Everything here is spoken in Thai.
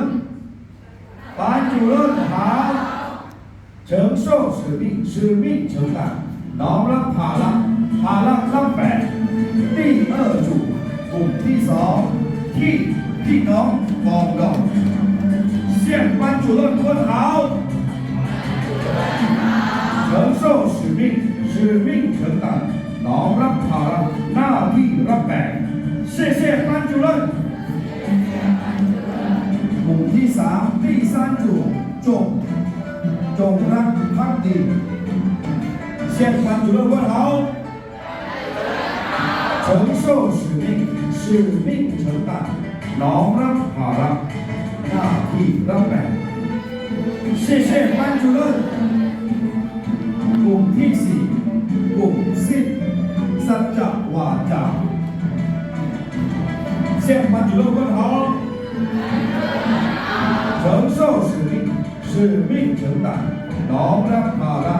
主任好，承受使命，使命承担，น้อมรับภาระภาระรับแบกที่เออจูกลุ่มที่สองที่พี่น้องมองดอก现班主任问好，承受使命，使命承担，น้อมรับภาระหน้าที่รับแบก谢谢班主任。 จงรักภักดี现班主任问好承受使命使命承担น้อมรับภาระหน้าที่รับแบ่ง谢谢班主任กลุ่มที่สี่กลุ่มสิ้นสัจจะวาจา现班主任问好 ชื่อมิ่งกันน้อมรับมา